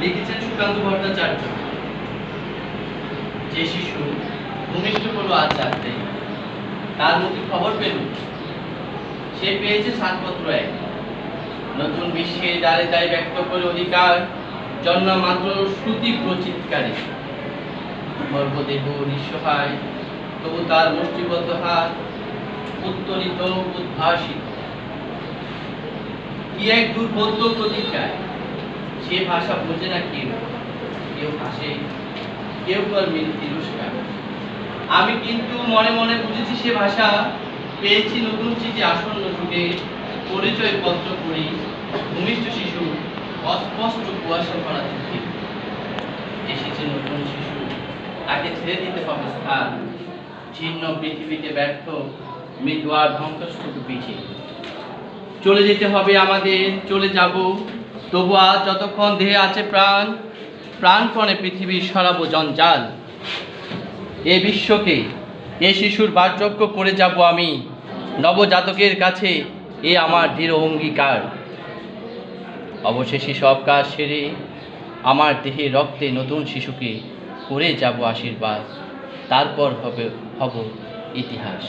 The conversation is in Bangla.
লিখেছেন সুকান্ত ভট্টাচার্য। যে শিশু ভূমিষ্ঠ হলো আজ রাত্রে তার মুখে খবর পেল সে পেয়েছে সাতপত্র এক। নতুন বিশ্বের দ্বারে দ্বারে ব্যক্ত করে অধিকার, জন্ম মাত্র নিঃসহায়, তবু তার মুষ্টিবদ্ধ হাত উত্তরিত উদ্ভাসিত। কি এক দুর্বোধ্য প্রতিজ্ঞায়? সে ভাষা বোঝে না কেউ কেউ হাসে, কেউ কর তিরস্কার আমি কিন্তু মনে মনে বুঝেছি সে ভাষা পেয়েছি নতুন চিঠি আসন্ন যুগে, পরিচয় পত্র করি, ভূমিষ্ঠ শিশু, অস্পষ্ট কুয়াশা ভরা চোখে। এসেছে নতুন শিশু, তাকে ছেড়ে দিতে হবে স্থান। ছিন্ন পৃথিবীতে ব্যর্থ মৃত্যু আর ধ্বংসস্তূপ পিছে চলে যেতে হবে আমাদের, চলে যাব তবু আজ যতক্ষণ দেহে আছে প্রাণ প্রাণপণে পৃথিবীর সরাবো জঞ্জাল। এ বিশ্বকে, এ শিশুর বাসযোগ্য করে যাব আমি, নবজাতকের কাছে এ আমার দৃঢ় অঙ্গীকার। অবশেষে সব কাজ সেরে আমার দেহে রক্তে নতুন শিশুকে করে যাব আশীর্বাদ। তারপর হবে, হব ইতিহাস।